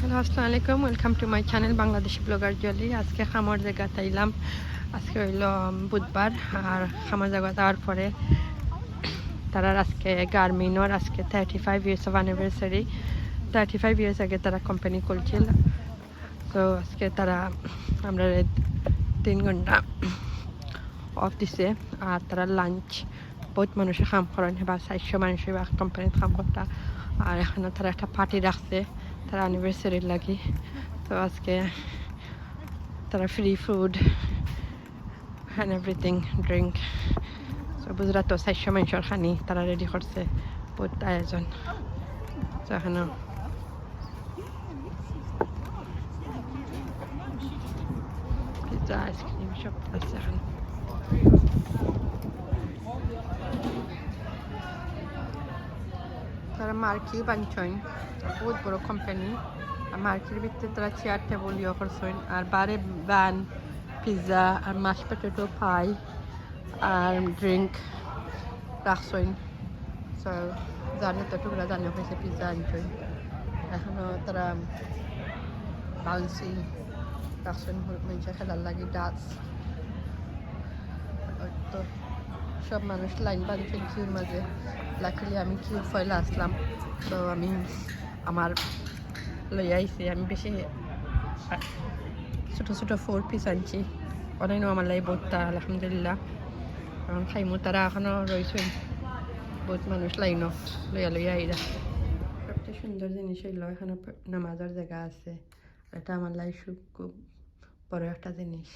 Hello আসসালামু আলাইকুম welcome to my channel Bangladeshi blogger Jolly আজকে খামার জায়গা তাইলাম আজকে হইল বুধবার, আর খামার জায়গা যাওয়ার পরে তারা আজকে গার্মিনোর আজকে thirty five years of anniversary thirty five years আগে তারা কোম্পানি খুলছিল। তো আজকে তারা, আমরা তিন ঘণ্টা অফ দিছে, আর তারা লাঞ্চ বহুত মানুষে কাম করেন বা চারশো মানুষে বা কোম্পানিত কাম করতা। আর এখানে তারা একটা পার্টি রাখছে। তার অ্যানিভার্সারির লাগি। তো আজকে তারা free food and everything drink তো তো চারশো খানি তারা রেডি করছে বহুত আয়োজন। এখানে পিৎজা আইসক্রিম সব আছে এখানে। তারা মার্কি বানছেন বহুত বড় কোম্পানি আর মার্কির ভিতরে তারা চেয়ার টেবল ইয়ে করছেন। আর বারে বান পিৎজা আর মাছ পটেটো পাই আর ড্রিঙ্ক রাখছেন। জানে তো টুকরা জানে হয়েছে পিৎজা আনছেন। এখনও তারা বাউন্সি রাখছেন। মানুষের খেলার লাগে ডান্স তো। সব মানুষ লাইন বাঁধছেন কিউর মাঝে। লাকিলি আমি কিউ ফয়লা আসলাম। তো আমি আমার লই আইছি। আমি বেশি ছোটো ছোটো ফোর পিস আনছি। অনেক আমার লাই বহুতটা আলহামদুলিল্লাহ। কারণ খাইমু। তারা এখনও রয়েছেন বহুত মানুষ লাইন লইয়া লইয়া আইরা। সবচেয়ে সুন্দর জিনিস হইল এখানে নামাজের জায়গা আছে। এটা আমার লাই খুব বড় একটা জিনিস।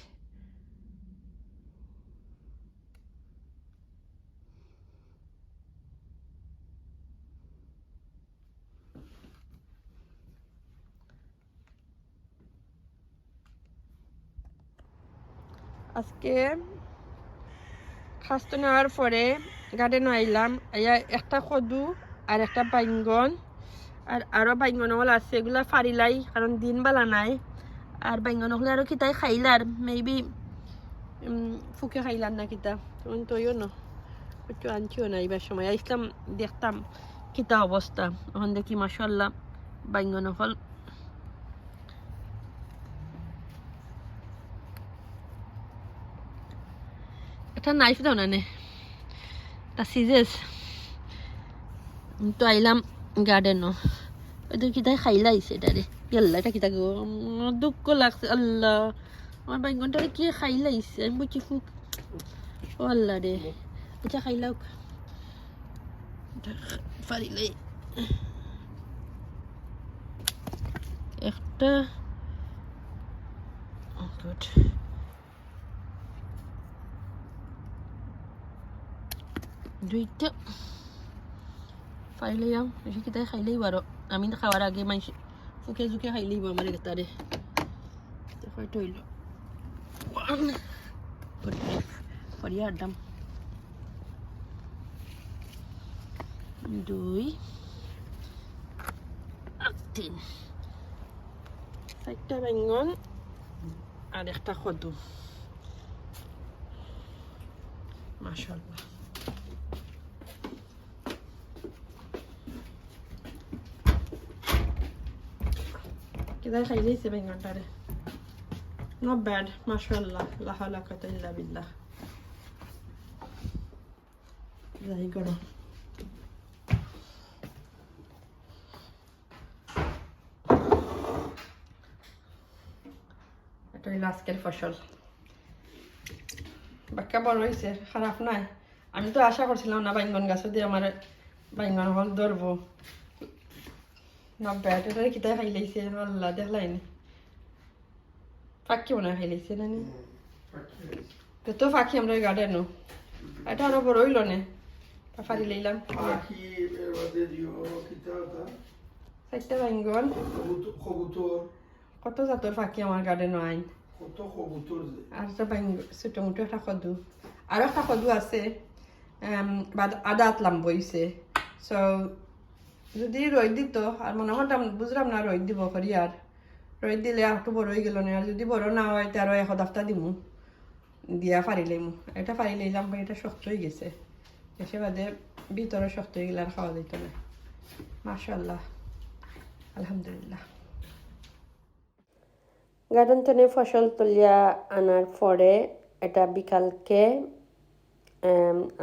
আজকে খাস্ত নেওয়ার পরে গার্ডেন আইলাম। একটা কদু আর একটা বাইঙ্গন। আর আরও বাইঙ্গন হল আছে, এগুলা ফারিলাই, কারণ দিন বেলা নাই। আর বাইঙ্গন হলে আরও কিতাই খাইলার মেবি ফুকে খাইলার না কিতা। তখন তৈও ন, একটু আনছিও না এবার সময়। আইসলাম দেখতাম কিতা অবস্থা এখন দেখি মাসাল্লাহ বাইঙ্গন ফল একটা নাইফ দাও না নে তা সিজেস তো আইলাম গার্ডেনও ওই কি তাই খাইলা আইছে এটারে ইয়াল্লা এটা কি তাকে দুঃখ লাগছে আল্লাহ আমার বাইগনটারে কি খাইলা আইছে আমি বলছি ফুক ও আল্লাহ রে আচ্ছা খাইলাও ফারিলাই একটা Oh, দুইটা খাইলেই আম বেশি কিতাই খাইলেই বারো আমি খাওয়ার আগে মাইস ফুকে জুকে আমার গেতারে হয়তো হইল ফরিয়া আড্ডাম দুই তিন চারটা বেঙ্গন আর একটা কদু মাশাল্লাহ সেটাই খাই দিয়েছে বেঙ্গনটারে নট ব্যাড মাসাল্লাহ লাহালা কতাল্লা বিল্লাহ। যাই করো। এটা হইল আজকের ফসল। বাক্কা বড় হয়েছে খারাপ নয় আমি তো আশা করছিলাম না বাইঙ্গন গাছও দিয়ে আমার বাইঙ্গন হল ধরবো। না ব্যাট এটা কিতা খাইলাইছে আল্লাহ দেখলাইনি ফাঁকি মনে খাইলাইছে না নি তো ফাঁকি আমরা গার্ডেনও এটা আরও বড় হইল নে ফারি লইলাম চারটা Robutor, কত জাতর ফাঁকি আমার গার্ডেনও আইন আর একটা বাইঙ্গ ছোট মোটো একটা কদু আরও একটা কদু আছে উম, বাদ- আদা আতলাম বইছে সো যদি রই দিত আর মনে হতাম বুঝলাম না রই দিব করি আর রই দিলে একটু বড় হয়ে গেল না আর যদি বড় না হয়, তে আরও এক সপ্তাহ দিমু। দিয়া ফারিলাইমু এটা ফারিলাইলাম বা এটা শক্ত হয়ে গেছে। এসে বাদে ভিতরে শক্ত হয়ে গেলে আর খাওয়া যেত না। মাশাল্লাহ আলহামদুলিল্লাহ। গার্ডেন থেকে ফসল তুলিয়া আনার পরে এটা বিকালকে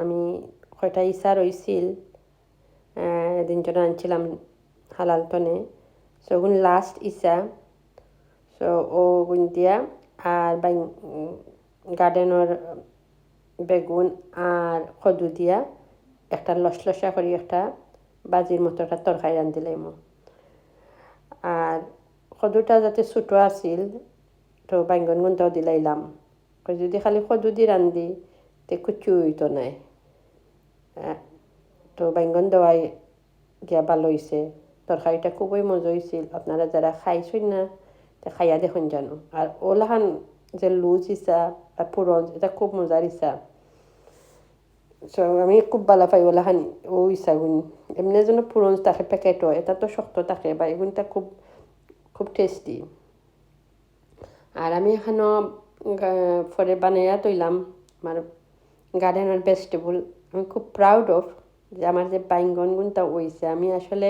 আমি কয়টা ইসা রইছিল এদিন জন্য আনছিলাম হালাল তনে সো ওগুন লাস্ট ইসা সো ও গুণ দিয়া আর বাই গার্ডেনের বেগুন আর কদু দিয়া একটা লসলসা করি একটা বাজির মতো একটা তরকারি রান্ধিলাম আর সদুটা যাতে ছোটো আছিল, তো বাইঙ্গন গুণটাও দিলাইলাম। যদি খালি সদু দি রান্ধি তে কুচু হইতো নাই তো বাইঙ্গন দেওয়াই গিয়া ভালো হয়েছে তরকারিটা খুবই মজা হয়েছিল আপনারা যারা খাইছেন না, তে খাইয়া দেখুন জানো। আর ওলাহান যে লুজ ইসা আর পুরন এটা খুব মজার ইসা সো আমি খুব ভালো পাই ওলাহান। ও ইসাগুন এমনি যেন পুরন থাকে প্যাকেট হয় এটা তো শক্ত থাকে, বা এগুনটা খুব খুব টেস্টি আর আমি এখানো গা- পরে বানাইয়া তৈলাম। আমার গার্ডেনের ভেজিটেবল আমি খুব প্রাউড অফ যে আমার যে বাইঙ্গন গুণটা হয়েছে আমি আসলে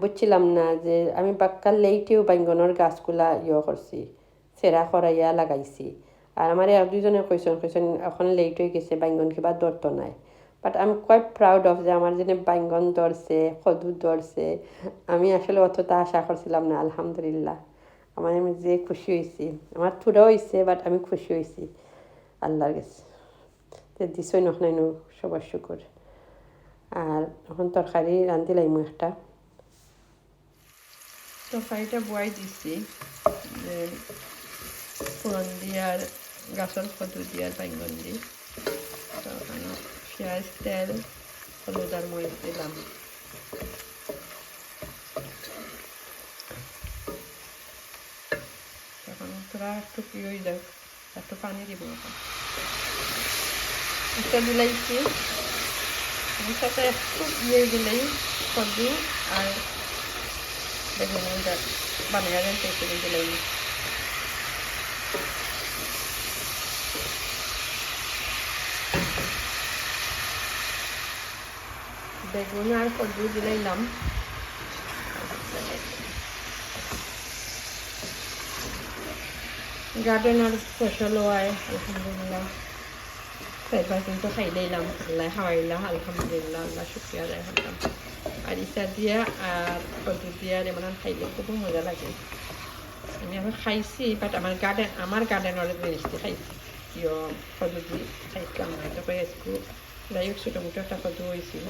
বুঝছিলাম না যে আমি বাক্কার লেইটেও বাইঙ্গনের গাছগুলা ইয়ে করছি, সেরা করাইয়া লাগাইছি। আর আমার এক দুজনে কইসন কইসন এখন লেট হয়ে গেছে, বাইঙ্গন কিবা দরত নাই। বাট আমি কোয়াইট প্রাউড অফ যে আমার যেন বাইঙ্গন ধরছে কদু ধরছে আমি আসলে অতটা আশা করছিলাম না, আলহামদুলিল্লাহ। আমার আমি যে খুশি হয়েছি আমার থুড়া হয়েছে বাট আমি খুশি হয়েছি আল্লাহর কাছে। দিছই নখাই নো সবার শুকুর আর এখন তরকারি রান্ধিলাম একটা। তরকারিটা বয়াই দিছি ফোড়ন দিয়ে আর গাছর কদু দিয়ে আর বাইঙ্গন দি। পেঁয়াজ, তেল, হলুদ আর দিলাম। এখন তোরা একটু কি হয়ে যাক একটু পানি দিব এটা দিলাইছি সাথে একটু ইয়ে দিলেই কদু আর বেগুন বানিয়ে দিলাই। বেগুন আর কদু দিলাইলাম গার্ডেনের ফসল হয় আলহামদুলিল্লাহ খাইবার কিন্তু খাই দিলাম আল্লাহ খাওয়াইলাম আলহামদুলিল্লাহ আল্লাহ শুক্রিয়া আদায় করলাম আর ইটা দিয়া আর কদু দিয়া এমন খাইলে খুব মজা লাগে আমি আবার খাইছি বাট আমার গার্ডেন আমার গার্ডেনের জিনিসটি খাইছি ইয় কদু দি খাইছিলাম এটা করে একটু যাই হোক ছোটো মোটো একটা কদু হয়েছিল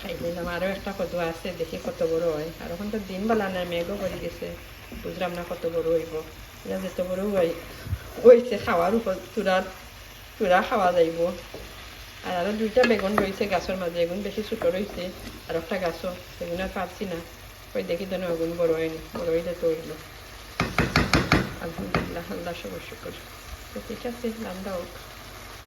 খাই নিলাম আরও একটা কদু আছে দেখি কত বড় হয় আর এখন তো দিন বেলা নাই মেঘও করে গেছে বুঝলাম না কত বড় হইব যত বড় হয় হয়েছে খাওয়ার উপর চূড়ার চূড়া খাওয়া যাইব। আর আরও দুইটা বেগুন রয়েছে গাছের মাঝে এগুন বেশি ছোট রয়েছে আর একটা গাছও সেগুলো আর পারছি না ওই দেখি তো এগুন বড় হয়নি বড় হইলে তো হইল আলহামদুলিল্লাহ, আল্লাহ সবর শুক্র তো ঠিক আছে রান্না হোক